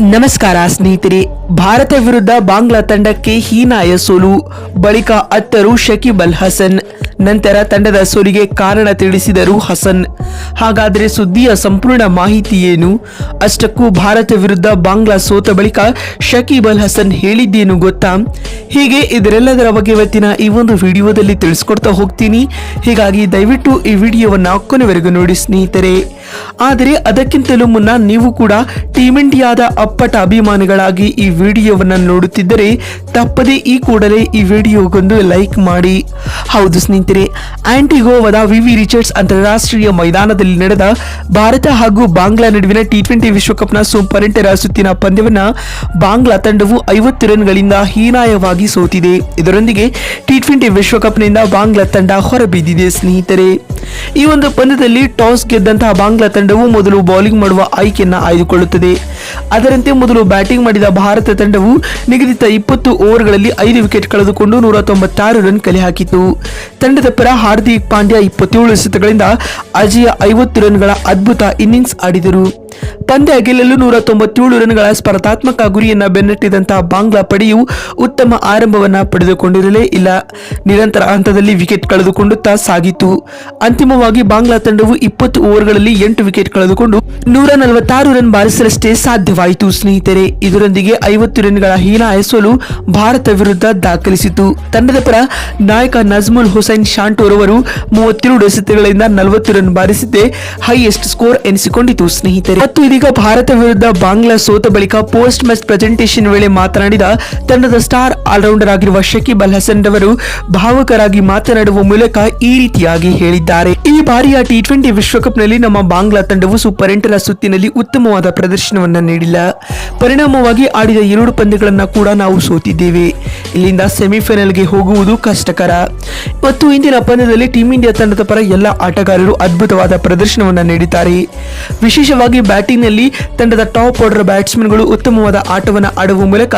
ನಮಸ್ಕಾರ ಸ್ನೇಹಿತರೆ, ಭಾರತ ವಿರುದ್ಧ ಬಾಂಗ್ಲಾ ತಂಡಕ್ಕೆ ಹೀನಾಯ ಸೋಲು, ಬಳಿಕ ಅತ್ತರು ಶಕೀಬ್ ಅಲ್ ಹಸನ್, ನಂತರ ತಂಡದ ಸೋಲಿಗೆ ಕಾರಣ ತಿಳಿಸಿದರು ಹಸನ್. ಹಾಗಾದರೆ ಸುದ್ದಿಯ ಸಂಪೂರ್ಣ ಮಾಹಿತಿ ಏನು? ಅಷ್ಟಕ್ಕೂ ಭಾರತ ವಿರುದ್ಧ ಬಾಂಗ್ಲಾ ಸೋತ ಬಳಿಕ ಶಕೀಬ್ ಅಲ್ ಹಸನ್ ಹೇಳಿದ್ದೇನು ಗೊತ್ತಾ? ಹೀಗೆ ಇದರೆಲ್ಲದರ ಬಗ್ಗೆ ಇವತ್ತಿನ ಈ ಒಂದು ವಿಡಿಯೋದಲ್ಲಿ ತಿಳಿಸ್ಕೊಡ್ತಾ ಹೋಗ್ತೀನಿ. ಹೀಗಾಗಿ ದಯವಿಟ್ಟು ಈ ವಿಡಿಯೋವನ್ನು ಕೊನೆವರೆಗೂ ನೋಡಿ ಸ್ನೇಹಿತರೆ. ಆದರೆ ಅದಕ್ಕಿಂತಲೂ ಮುನ್ನ ನೀವು ಕೂಡ ಟೀಮ್ ಇಂಡಿಯಾದ ಅಪ್ಪಟ ಅಭಿಮಾನಿಗಳಾಗಿ ಈ ವಿಡಿಯೋವನ್ನು ನೋಡುತ್ತಿದ್ದರೆ ತಪ್ಪದೇ ಈ ಕೂಡಲೇ ಈ ವಿಡಿಯೋಗೊಂದು ಲೈಕ್ ಮಾಡಿ. ಹೌದು ಸ್ನೇಹಿತರೆ ಆಂಟಿಗೋವಾದ ವಿವಿ ರಿಚರ್ಡ್ಸ್ ಅಂತಾರಾಷ್ಟ್ರೀಯ ಮೈದಾನದಲ್ಲಿ ನಡೆದ ಭಾರತ ಹಾಗೂ ಬಾಂಗ್ಲಾ ನಡುವಿನ ಟಿ ಟ್ವೆಂಟಿ ವಿಶ್ವಕಪ್ನ ಸೂಪರ್ ಎಂಟರ ಸುತ್ತಿನ ಪಂದ್ಯವನ್ನು ಬಾಂಗ್ಲಾ ತಂಡವು ಐವತ್ತು ರನ್ಗಳಿಂದ ಹೀನಾಯವಾಗಿ ಸೋತಿದೆ. ಇದರೊಂದಿಗೆ ಟಿ ಟ್ವೆಂಟಿ ವಿಶ್ವಕಪ್ನಿಂದ ಬಾಂಗ್ಲಾ ತಂಡ ಹೊರಬಿದ್ದಿದೆ ಸ್ನೇಹಿತರೆ. ಈ ಒಂದು ಪಂದ್ಯದಲ್ಲಿ ಟಾಸ್ ಗೆದ್ದಂತಹ ಬಾಂಗ್ಲಾ ತಂಡವು ಮೊದಲು ಬೌಲಿಂಗ್ ಮಾಡುವ ಆಯ್ಕೆಯನ್ನು ಆಯ್ದುಕೊಳ್ಳುತ್ತದೆ. ಅದರಂತೆ ಮೊದಲು ಬ್ಯಾಟಿಂಗ್ ಮಾಡಿದ ಭಾರತ ತಂಡವು ನಿಗದಿತ ಇಪ್ಪತ್ತು ಓವರ್ಗಳಲ್ಲಿ ಐದು ವಿಕೆಟ್ ಕಳೆದುಕೊಂಡು ನೂರ ತೊಂಬತ್ತಾರು ರನ್ ಕಲೆ ಹಾಕಿತು ತಂಡದ ಪರ ಹಾರ್ದಿಕ್ ಪಾಂಡ್ಯ ಇಪ್ಪತ್ತೇಳು ಎಸೆತಗಳಿಂದ ಅಜಯ ಐವತ್ತು ರನ್ಗಳ ಅದ್ಭುತ ಇನ್ನಿಂಗ್ಸ್ ಆಡಿದರು. ಪಂದ್ಯ ಗೆಲ್ಲಲು ನೂರ ತೊಂಬತ್ತೇಳು ರನ್ಗಳ ಸ್ಪರ್ಧಾತ್ಮಕ ಗುರಿಯನ್ನ ಬೆನ್ನಟ್ಟಿದಂತಹ ಬಾಂಗ್ಲಾ ಪಡೆಯು ಉತ್ತಮ ಆರಂಭವನ್ನ ಪಡೆದುಕೊಂಡಿರಲೇ ಇಲ್ಲ. ನಿರಂತರ ಹಂತದಲ್ಲಿ ವಿಕೆಟ್ ಕಳೆದುಕೊಂಡುತ್ತಾ ಸಾಗಿತು. ಅಂತಿಮವಾಗಿ ಬಾಂಗ್ಲಾ ತಂಡವು ಇಪ್ಪತ್ತು ಓವರ್ಗಳಲ್ಲಿ ಎಂಟು ವಿಕೆಟ್ ಕಳೆದುಕೊಂಡು ನೂರ ನಲವತ್ತಾರು ರನ್ ಬಾರಿಸಲಷ್ಟೇ ಸಾಧ್ಯವಾಯಿತು, ಸ್ನೇಹಿತರೆ. ಇದರೊಂದಿಗೆ ಐವತ್ತು ರನ್ಗಳ ಹೀನಾಯ ಸೋಲು ಭಾರತ ವಿರುದ್ಧ ದಾಖಲಿಸಿತು. ತಂಡದ ಪರ ನಾಯಕ ನಜ್ಮುಲ್ ಹುಸೈನ್ ಶಾಂಟೋರ್ ಅವರು ಮೂವತ್ತೆರಡು ಎಸೆತಗಳಿಂದ ನಲವತ್ತು ರನ್ ಬಾರಿಸಿದ್ದೇ ಹೈಯೆಸ್ಟ್ ಸ್ಕೋರ್ ಎನಿಸಿಕೊಂಡಿತು, ಸ್ನೇಹಿತರೆ. ಮತ್ತು ಇದೀಗ ಭಾರತ ವಿರುದ್ಧ ಬಾಂಗ್ಲಾ ಸೋತ ಬಳಿಕ ಪೋಸ್ಟ್ ಮ್ಯಾಚ್ ಪ್ರೆಸೆಂಟೇಷನ್ ವೇಳೆ ಮಾತನಾಡಿದ ತಂಡದ ಸ್ಟಾರ್ ಆಲ್ರೌಂಡರ್ ಆಗಿರುವ ಶಕೀಬ್ ಅಲ್ ಹಸನ್ ರವರು ಭಾವುಕರಾಗಿ ಮಾತನಾಡುವ ಮೂಲಕ ಈ ರೀತಿಯಾಗಿ ಹೇಳಿದ್ದಾರೆ. ಈ ಬಾರಿಯ ಟಿ ಟ್ವೆಂಟಿ ವಿಶ್ವಕಪ್ನಲ್ಲಿ ನಮ್ಮ ಬಾಂಗ್ಲಾ ತಂಡವು ಸೂಪರ್ ಎಂಟರ ಸುತ್ತಿನಲ್ಲಿ ಉತ್ತಮವಾದ ಪ್ರದರ್ಶನವನ್ನ ನೀಡಿಲ್ಲ. ಪರಿಣಾಮವಾಗಿ ಆಡಿದ ಎರಡು ಪಂದ್ಯಗಳನ್ನ ಕೂಡ ನಾವು ಸೋತಿದ್ದೇವೆ. ಇಲ್ಲಿಂದ ಸೆಮಿಫೈನಲ್ಗೆ ಹೋಗುವುದು ಕಷ್ಟಕರ. ಮತ್ತು ಇಂದಿನ ಪಂದ್ಯದಲ್ಲಿ ಟೀಂ ಇಂಡಿಯಾ ತಂಡದ ಪರ ಎಲ್ಲ ಆಟಗಾರರು ಅದ್ಭುತವಾದ ಪ್ರದರ್ಶನವನ್ನ ನೀಡಿದ್ದಾರೆ. ವಿಶೇಷವಾಗಿ ಬ್ಯಾಟಿಂಗ್ನಲ್ಲಿ ತಂಡದ ಟಾಪ್ ಆರ್ಡರ್ ಬ್ಯಾಟ್ಸ್ಮನ್ಗಳು ಉತ್ತಮವಾದ ಆಟವನ್ನು ಆಡುವ ಮೂಲಕ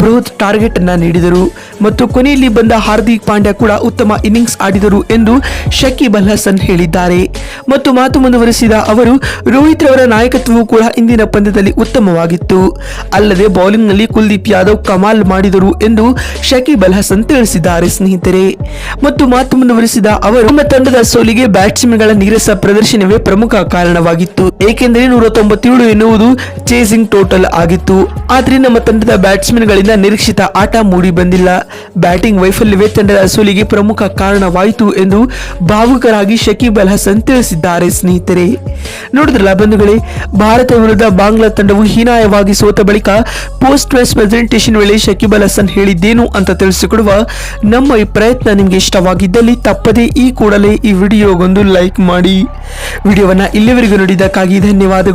ಬೃಹತ್ ಟಾರ್ಗೆಟ್ ಅನ್ನು ನೀಡಿದರು. ಮತ್ತು ಕೊನೆಯಲ್ಲಿ ಬಂದ ಹಾರ್ದಿಕ್ ಪಾಂಡ್ಯ ಕೂಡ ಉತ್ತಮ ಇನ್ನಿಂಗ್ಸ್ ಆಡಿದರು ಎಂದು ಶಕೀಬ್ ಅಲ್ ಹಸನ್ ಹೇಳಿದ್ದಾರೆ. ಮತ್ತು ಮಾತು ಮುಂದುವರೆಸಿದ ಅವರು, ರೋಹಿತ್ ರವರ ನಾಯಕತ್ವವು ಕೂಡ ಇಂದಿನ ಪಂದ್ಯದಲ್ಲಿ ಉತ್ತಮವಾಗಿತ್ತು. ಅಲ್ಲದೆ ಬೌಲಿಂಗ್ನಲ್ಲಿ ಕುಲ್ದೀಪ್ ಯಾದವ್ ಕಮಾಲ್ ಮಾಡಿದರು ಎಂದು ಶಕೀಬ್ ಅಲ್ ಹಸನ್ ತಿಳಿಸಿದ್ದಾರೆ ಸ್ನೇಹಿತರೆ. ಮತ್ತು ಮಾತು ಮುಂದುವರೆಸಿದ ಅವರು, ನಮ್ಮ ತಂಡದ ಸೋಲಿಗೆ ಬ್ಯಾಟ್ಸ್ಮನ್ಗಳ ನೀರಸ ಪ್ರದರ್ಶನವೇ ಪ್ರಮುಖ ಕಾರಣವಾಗಿತ್ತು. ಏಕೆಂದರೆ ನೂರ ತೊಂಬತ್ತೇಳು ಎನ್ನುವುದು ಚೇಸಿಂಗ್ ಟೋಟಲ್ ಆಗಿತ್ತು. ಆದ್ರೆ ನಮ್ಮ ತಂಡದ ಬ್ಯಾಟ್ಸ್ಮನ್ಗಳಿಂದ ನಿರೀಕ್ಷಿತ ಆಟ ಮೂಡಿ ಬಂದಿಲ್ಲ. ಬ್ಯಾಟಿಂಗ್ ವೈಫಲ್ಯವೇ ತಂಡದ ಸೋಲಿಗೆ ಪ್ರಮುಖ ಕಾರಣವಾಯಿತು ಎಂದು ಭಾವುಕರಾಗಿ ಶಕೀಬ್ ಅಲ್ ಹಸನ್ ತಿಳಿಸಿದ್ದಾರೆ ಸ್ನೇಹಿತರೆ. ನೋಡಿದ್ರಲ್ಲ ಬಂಧುಗಳೇ, ಭಾರತ ವಿರುದ್ಧ ಬಾಂಗ್ಲಾ ತಂಡವು ಹೀನಾಯವಾಗಿ ಸೋತ ಬಳಿಕ ಪೋಸ್ಟ್ ಮ್ಯಾಚ್ ಪ್ರೆಸೆಂಟೇಷನ್ ವೇಳೆ ಶಕೀಬ್ ಅಲ್ ಹಸನ್ ಹೇಳಿದ್ದೇನು ಅಂತ ತಿಳಿಸಿಕೊಡುವ ನಮ್ಮ ಈ ಪ್ರಯತ್ನ ನಿಮಗೆ ಇಷ್ಟವಾಗಿದ್ದಲ್ಲಿ ತಪ್ಪದೇ ಈ ಕೂಡಲೇ ಈ ವಿಡಿಯೋಗೊಂದು ಲೈಕ್ ಮಾಡಿ. ವಿಡಿಯೋವನ್ನು ಇಲ್ಲಿವರೆಗೂ ನೋಡಿದ್ದಕ್ಕಾಗಿ